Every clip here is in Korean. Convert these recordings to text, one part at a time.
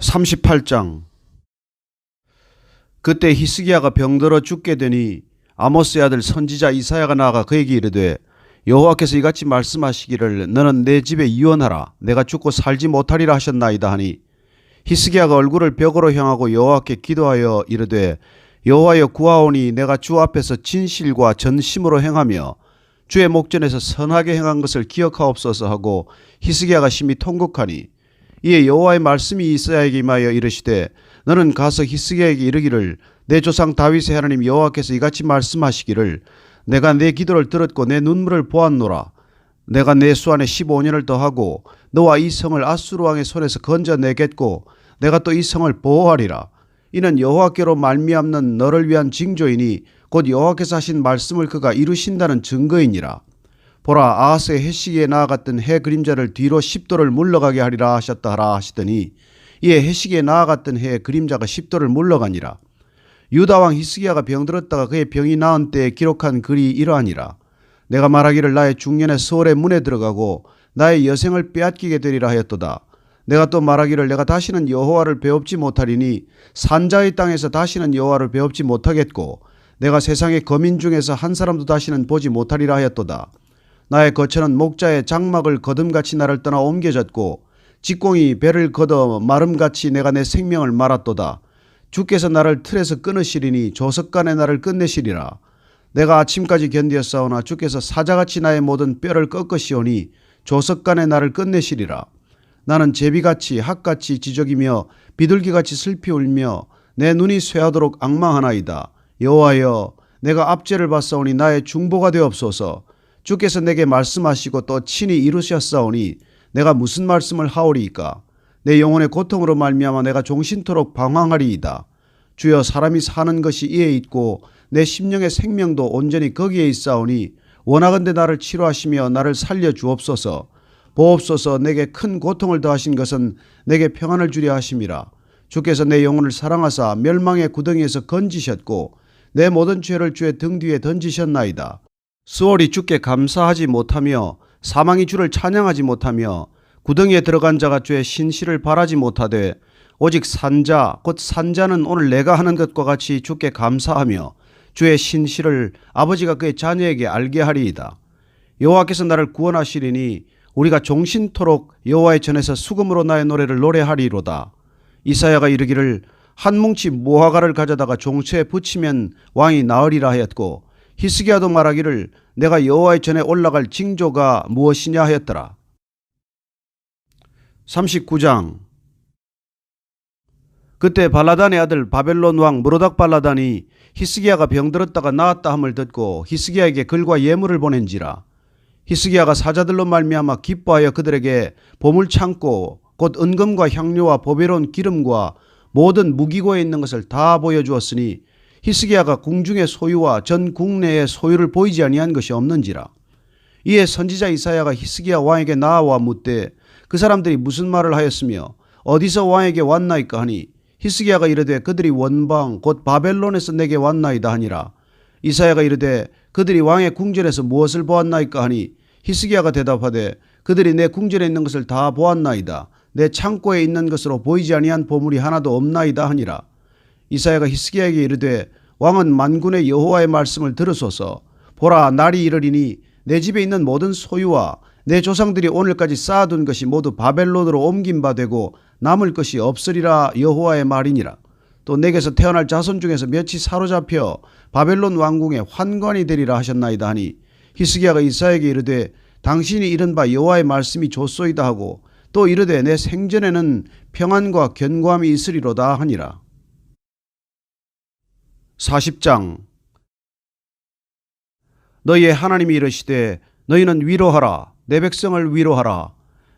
38장. 그때 히스기야가 병들어 죽게 되니 아모스의 아들 선지자 이사야가 나아가 그에게 이르되 여호와께서 이같이 말씀하시기를 너는 내 집에 이원하라. 내가 죽고 살지 못하리라 하셨나이다 하니 히스기야가 얼굴을 벽으로 향하고 여호와께 기도하여 이르되 여호와여 구하오니 내가 주 앞에서 진실과 전심으로 행하며 주의 목전에서 선하게 행한 것을 기억하옵소서 하고 히스기야가 심히 통곡하니 이에 여호와의 말씀이 이사야에게 임하여 이르시되 너는 가서 히스기야에게 이르기를 내 조상 다윗의 하나님 여호와께서 이같이 말씀하시기를 내가 내 기도를 들었고 내 눈물을 보았노라. 내가 내 수안에 15년을 더하고 너와 이 성을 아수르 왕의 손에서 건져내겠고 내가 또 이 성을 보호하리라. 이는 여호와께로 말미암는 너를 위한 징조이니 곧 여호와께서 하신 말씀을 그가 이루신다는 증거이니라 보라 아하스의 해시기에 나아갔던 해 그림자를 뒤로 10도를 물러가게 하리라 하셨다 하라 하시더니 이에 해시기에 나아갔던 해의 그림자가 10도를 물러가니라. 유다 왕 히스기야가 병들었다가 그의 병이 나은 때에 기록한 글이 이러하니라. 내가 말하기를 나의 중년에 서울의 문에 들어가고 나의 여생을 빼앗기게 되리라 하였도다. 내가 또 말하기를 내가 다시는 여호와를 배웁지 못하리니 산자의 땅에서 다시는 여호와를 배웁지 못하겠고 내가 세상의 거민 중에서 한 사람도 다시는 보지 못하리라 하였도다 나의 거처는 목자의 장막을 거둠같이 나를 떠나 옮겨졌고 직공이 배를 걷어 마름같이 내가 내 생명을 말았도다. 주께서 나를 틀에서 끊으시리니 조석간에 나를 끝내시리라. 내가 아침까지 견디었사오나 주께서 사자같이 나의 모든 뼈를 꺾으시오니 조석간에 나를 끝내시리라. 나는 제비같이 학같이 지적이며 비둘기같이 슬피 울며 내 눈이 쇠하도록 악망하나이다. 여호와여 내가 압제를 받사오니 나의 중보가 되옵소서. 주께서 내게 말씀하시고 또 친히 이루셨사오니 내가 무슨 말씀을 하오리이까? 내 영혼의 고통으로 말미암아 내가 종신토록 방황하리이다. 주여 사람이 사는 것이 이에 있고 내 심령의 생명도 온전히 거기에 있사오니 원하건대 나를 치료하시며 나를 살려 주옵소서. 보옵소서 내게 큰 고통을 더하신 것은 내게 평안을 주려 하심이라. 주께서 내 영혼을 사랑하사 멸망의 구덩이에서 건지셨고 내 모든 죄를 주의 등 뒤에 던지셨나이다 수월이 주께 감사하지 못하며 사망이 주를 찬양하지 못하며 구덩이에 들어간 자가 주의 신실을 바라지 못하되 오직 산자 곧 산자는 오늘 내가 하는 것과 같이 주께 감사하며 주의 신실을 아버지가 그의 자녀에게 알게 하리이다. 여호와께서 나를 구원하시리니 우리가 종신토록 여호와의 전에서 수금으로 나의 노래를 노래하리로다. 이사야가 이르기를 한 뭉치 무화과를 가져다가 종처에 붙이면 왕이 나으리라 하였고 히스기야도 말하기를 내가 여호와의 전에 올라갈 징조가 무엇이냐 하였더라. 39장 그때 발라단의 아들 바벨론 왕 무로닥 발라단이 히스기야가 병들었다가 나았다 함을 듣고 히스기야에게 글과 예물을 보낸지라 히스기야가 사자들로 말미암아 기뻐하여 그들에게 보물 창고 곧 은금과 향료와 보배로운 기름과 모든 무기고에 있는 것을 다 보여주었으니 히스기야가 궁중의 소유와 전 국내의 소유를 보이지 아니한 것이 없는지라. 이에 선지자 이사야가 히스기야 왕에게 나와 묻되 그 사람들이 무슨 말을 하였으며 어디서 왕에게 왔나이까 하니 히스기야가 이르되 그들이 원방 곧 바벨론에서 내게 왔나이다 하니라. 이사야가 이르되 그들이 왕의 궁전에서 무엇을 보았나이까 하니 히스기야가 대답하되 그들이 내 궁전에 있는 것을 다 보았나이다. 내 창고에 있는 것으로 보이지 아니한 보물이 하나도 없나이다 하니라. 이사야가 히스기야에게 이르되 왕은 만군의 여호와의 말씀을 들으소서. 보라 날이 이르리니 내 집에 있는 모든 소유와 내 조상들이 오늘까지 쌓아둔 것이 모두 바벨론으로 옮긴 바 되고 남을 것이 없으리라 여호와의 말이니라. 또 내게서 태어날 자손 중에서 몇이 사로잡혀 바벨론 왕궁의 환관이 되리라 하셨나이다 하니 히스기야가 이사야에게 이르되 당신이 이른 바 여호와의 말씀이 좋소이다 하고 또 이르되 내 생전에는 평안과 견고함이 있으리로다 하니라 40장. 너희의 하나님이 이르시되 너희는 위로하라. 내 백성을 위로하라.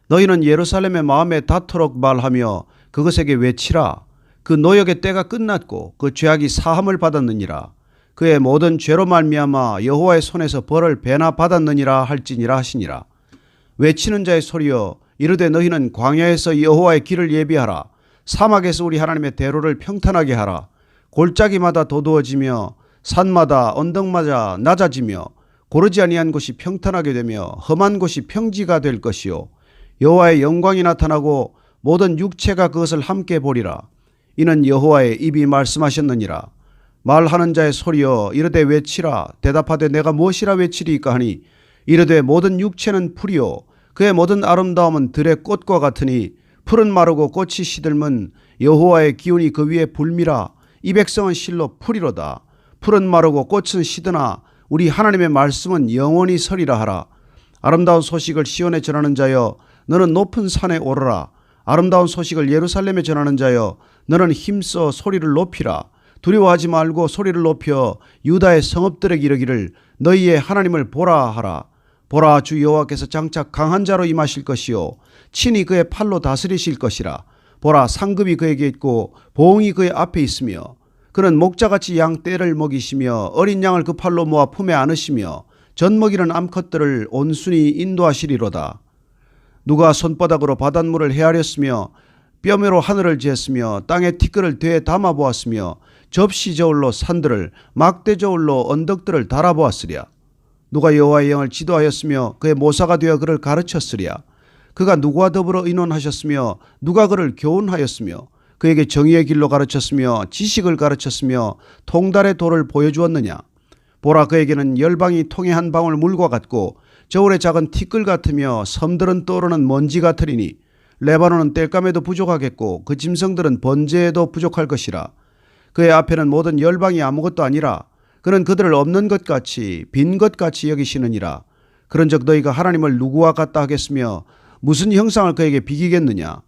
너희는 예루살렘의 마음에 닿도록 말하며 그것에게 외치라. 그 노역의 때가 끝났고 그 죄악이 사함을 받았느니라. 그의 모든 죄로 말미암아 여호와의 손에서 벌을 배나 받았느니라 할지니라 하시니라. 외치는 자의 소리여 이르되 너희는 광야에서 여호와의 길을 예비하라. 사막에서 우리 하나님의 대로를 평탄하게 하라 골짜기마다 도두어지며 산마다 언덕마다 낮아지며 고르지 아니한 곳이 평탄하게 되며 험한 곳이 평지가 될 것이요. 여호와의 영광이 나타나고 모든 육체가 그것을 함께 보리라. 이는 여호와의 입이 말씀하셨느니라. 말하는 자의 소리여 이르되 외치라. 대답하되 내가 무엇이라 외치리이까 하니? 이르되 모든 육체는 풀이요. 그의 모든 아름다움은 들의 꽃과 같으니 풀은 마르고 꽃이 시들면 여호와의 기운이 그 위에 불미라 이 백성은 실로 풀이로다. 풀은 마르고 꽃은 시드나. 우리 하나님의 말씀은 영원히 서리라 하라. 아름다운 소식을 시온에 전하는 자여 너는 높은 산에 오르라. 아름다운 소식을 예루살렘에 전하는 자여 너는 힘써 소리를 높이라. 두려워하지 말고 소리를 높여 유다의 성읍들에게 이르기를 너희의 하나님을 보라 하라. 보라 주 여호와께서 장차 강한 자로 임하실 것이요. 친히 그의 팔로 다스리실 것이라 보라 상급이 그에게 있고 보응이 그의 앞에 있으며 그는 목자같이 양 떼를 먹이시며 어린 양을 그 팔로 모아 품에 안으시며 젖 먹이는 암컷들을 온순히 인도하시리로다. 누가 손바닥으로 바닷물을 헤아렸으며 뼈매로 하늘을 지었으며 땅에 티끌을 되에 담아 보았으며 접시 저울로 산들을 막대 저울로 언덕들을 달아 보았으랴. 누가 여호와의 영을 지도하였으며 그의 모사가 되어 그를 가르쳤으랴 그가 누구와 더불어 의논하셨으며 누가 그를 교훈하였으며 그에게 정의의 길로 가르쳤으며 지식을 가르쳤으며 통달의 도를 보여주었느냐? 보라 그에게는 열방이 통에 한 방울 물과 같고 저울의 작은 티끌 같으며 섬들은 떠오르는 먼지 같으리니 레바논은 땔감에도 부족하겠고 그 짐승들은 번제에도 부족할 것이라. 그의 앞에는 모든 열방이 아무것도 아니라 그는 그들을 없는 것 같이 빈 것 같이 여기시느니라. 그런즉 너희가 하나님을 누구와 같다 하겠으며 무슨 형상을 그에게 비기겠느냐?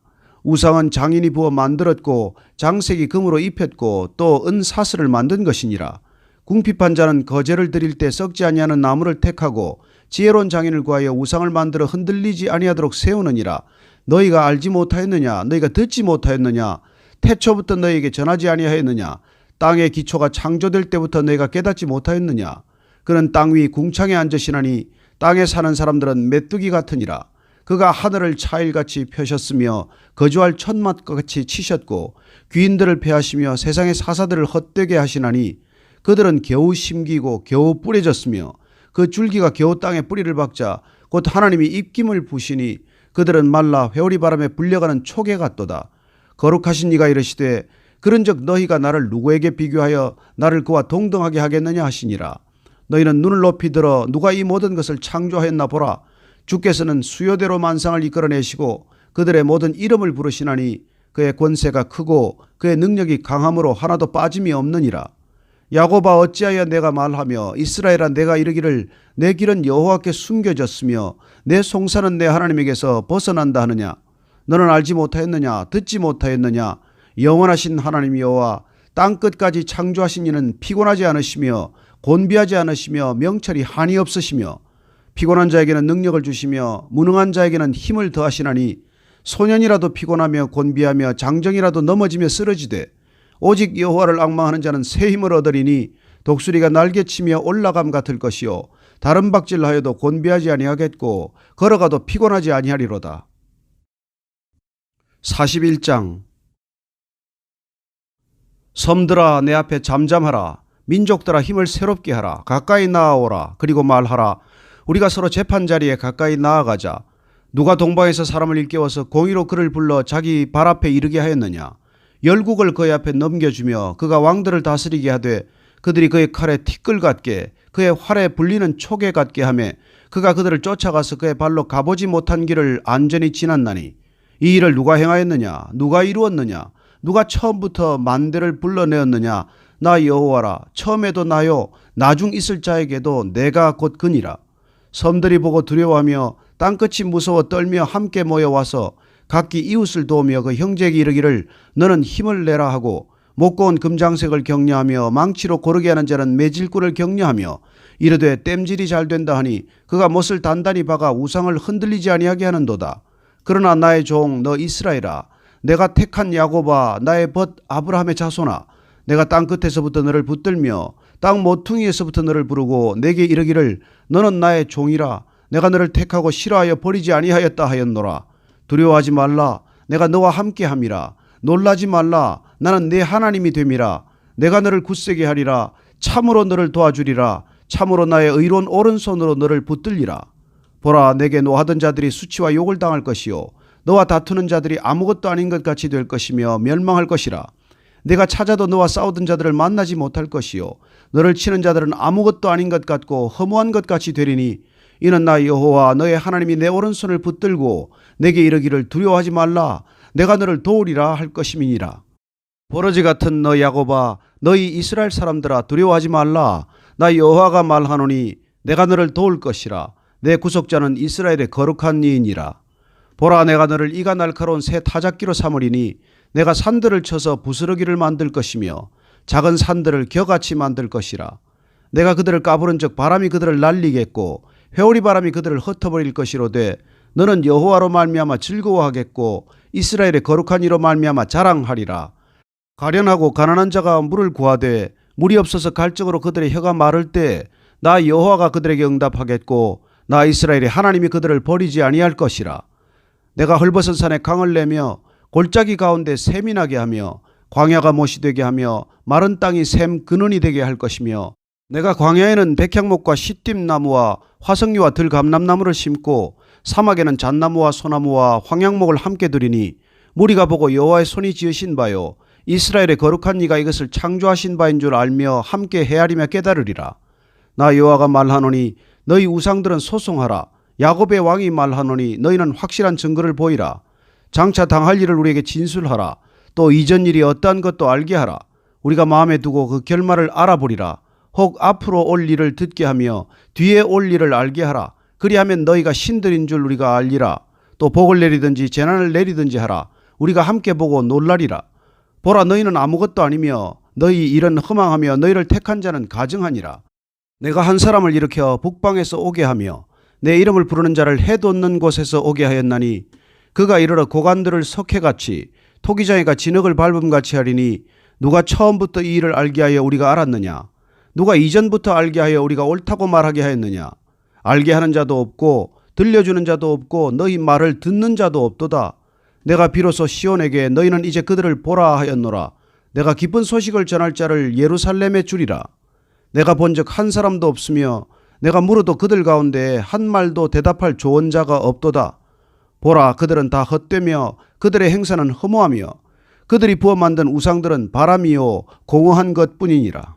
우상은 장인이 부어 만들었고 장색이 금으로 입혔고 또 은 사슬을 만든 것이니라. 궁핍한 자는 거제를 드릴 때 썩지 아니하는 나무를 택하고 지혜로운 장인을 구하여 우상을 만들어 흔들리지 아니하도록 세우느니라. 너희가 알지 못하였느냐? 너희가 듣지 못하였느냐? 태초부터 너희에게 전하지 아니하였느냐? 땅의 기초가 창조될 때부터 너희가 깨닫지 못하였느냐? 그는 땅 위 궁창에 앉으시나니 땅에 사는 사람들은 메뚜기 같으니라 그가 하늘을 차일같이 펴셨으며 거주할 천맛같이 치셨고 귀인들을 패하시며 세상의 사사들을 헛되게 하시나니 그들은 겨우 심기고 겨우 뿌려졌으며 그 줄기가 겨우 땅에 뿌리를 박자 곧 하나님이 입김을 부시니 그들은 말라 회오리 바람에 불려가는 초계 같도다. 거룩하신 이가 이르시되 그런즉 너희가 나를 누구에게 비교하여 나를 그와 동등하게 하겠느냐 하시니라. 너희는 눈을 높이 들어 누가 이 모든 것을 창조하였나 보라 주께서는 수요대로 만상을 이끌어내시고 그들의 모든 이름을 부르시나니 그의 권세가 크고 그의 능력이 강함으로 하나도 빠짐이 없느니라. 야고바 어찌하여 내가 말하며 이스라엘아 내가 이르기를 내 길은 여호와께 숨겨졌으며 내 송사는 내 하나님에게서 벗어난다 하느냐? 너는 알지 못하였느냐? 듣지 못하였느냐? 영원하신 하나님 여호와 땅 끝까지 창조하신 이는 피곤하지 않으시며 곤비하지 않으시며 명철이 한이 없으시며 피곤한 자에게는 능력을 주시며 무능한 자에게는 힘을 더하시나니 소년이라도 피곤하며 곤비하며 장정이라도 넘어지며 쓰러지되 오직 여호와를 악망하는 자는 새 힘을 얻으리니 독수리가 날개치며 올라감 같을 것이요 다른 박질하여도 곤비하지 아니하겠고 걸어가도 피곤하지 아니하리로다. 41장. 섬들아 내 앞에 잠잠하라. 민족들아 힘을 새롭게 하라. 가까이 나아오라. 그리고 말하라 우리가 서로 재판 자리에 가까이 나아가자. 누가 동방에서 사람을 일깨워서 공의로 그를 불러 자기 발 앞에 이르게 하였느냐? 열국을 그의 앞에 넘겨주며 그가 왕들을 다스리게 하되 그들이 그의 칼에 티끌 같게 그의 활에 불리는 촉에 같게 하며 그가 그들을 쫓아가서 그의 발로 가보지 못한 길을 안전히 지났나니? 이 일을 누가 행하였느냐? 누가 이루었느냐? 누가 처음부터 만대를 불러내었느냐? 나 여호와라 처음에도 나요. 나중 있을 자에게도 내가 곧 그니라 섬들이 보고 두려워하며 땅끝이 무서워 떨며 함께 모여와서 각기 이웃을 도우며 그 형제에게 이르기를 너는 힘을 내라 하고 목고운 금장색을 격려하며 망치로 고르게 하는 자는 매질꿀을 격려하며 이르되 땜질이 잘 된다 하니 그가 못을 단단히 박아 우상을 흔들리지 아니하게 하는도다. 그러나 나의 종 너 이스라엘아 내가 택한 야고바 나의 벗 아브라함의 자손아 내가 땅 끝에서부터 너를 붙들며 땅 모퉁이에서부터 너를 부르고 내게 이르기를 너는 나의 종이라. 내가 너를 택하고 싫어하여 버리지 아니하였다 하였노라. 두려워하지 말라. 내가 너와 함께함이라. 놀라지 말라. 나는 내 하나님이 됨이라. 내가 너를 굳세게 하리라. 참으로 너를 도와주리라. 참으로 나의 의로운 오른손으로 너를 붙들리라. 보라 내게 노하던 자들이 수치와 욕을 당할 것이요. 너와 다투는 자들이 아무것도 아닌 것 같이 될 것이며 멸망할 것이라. 내가 찾아도 너와 싸우던 자들을 만나지 못할 것이요 너를 치는 자들은 아무것도 아닌 것 같고 허무한 것 같이 되리니 이는 나 여호와 너의 하나님이 내 오른손을 붙들고 내게 이르기를 두려워하지 말라. 내가 너를 도우리라 할 것임이니라. 버러지 같은 너 야곱아 너희 이스라엘 사람들아 두려워하지 말라. 나 여호와가 말하노니 내가 너를 도울 것이라. 내 구속자는 이스라엘의 거룩한 이이니라. 보라 내가 너를 이가 날카로운 새 타작기로 삼으리니 내가 산들을 쳐서 부스러기를 만들 것이며 작은 산들을 겨같이 만들 것이라. 내가 그들을 까부른 적 바람이 그들을 날리겠고 회오리 바람이 그들을 흩어버릴 것이로되 너는 여호와로 말미암아 즐거워하겠고 이스라엘의 거룩한 이로 말미암아 자랑하리라. 가련하고 가난한 자가 물을 구하되 물이 없어서 갈증으로 그들의 혀가 마를 때 나 여호와가 그들에게 응답하겠고 나 이스라엘의 하나님이 그들을 버리지 아니할 것이라. 내가 헐벗은 산에 강을 내며 골짜기 가운데 나게 하며 광야가 못이 되게 하며 마른 땅이 샘 근원이 되게 할 것이며 내가 광야에는 백향목과 시띠나무와 화석류와 들감람나무를 심고 사막에는 잣나무와 소나무와 황양목을 함께 두리니 무리가 보고 여호와의 손이 지으신 바요 이스라엘의 거룩한 이가 이것을 창조하신 바인 줄 알며 함께 헤아리며 깨달으리라. 나 여호와가 말하노니 너희 우상들은 소송하라. 야곱의 왕이 말하노니 너희는 확실한 증거를 보이라. 장차 당할 일을 우리에게 진술하라 또 이전 일이 어떠한 것도 알게 하라. 우리가 마음에 두고 그 결말을 알아보리라. 혹 앞으로 올 일을 듣게 하며 뒤에 올 일을 알게 하라. 그리하면 너희가 신들인 줄 우리가 알리라. 또 복을 내리든지 재난을 내리든지 하라. 우리가 함께 보고 놀라리라. 보라 너희는 아무것도 아니며 너희 일은 허망하며 너희를 택한 자는 가증하니라. 내가 한 사람을 일으켜 북방에서 오게 하며 내 이름을 부르는 자를 해돋는 곳에서 오게 하였나니 그가 이르러 고관들을 석회같이 토기장이가 진흙을 밟음같이 하리니 누가 처음부터 이 일을 알게 하여 우리가 알았느냐? 누가 이전부터 알게 하여 우리가 옳다고 말하게 하였느냐? 알게 하는 자도 없고 들려주는 자도 없고 너희 말을 듣는 자도 없도다. 내가 비로소 시온에게 너희는 이제 그들을 보라 하였노라. 내가 기쁜 소식을 전할 자를 예루살렘에 주리라. 내가 본적한 사람도 없으며 내가 물어도 그들 가운데 한 말도 대답할 조언자가 없도다. 보라 그들은 다 헛되며 그들의 행사는 허무하며 그들이 부어 만든 우상들은 바람이요 공허한 것뿐이니라.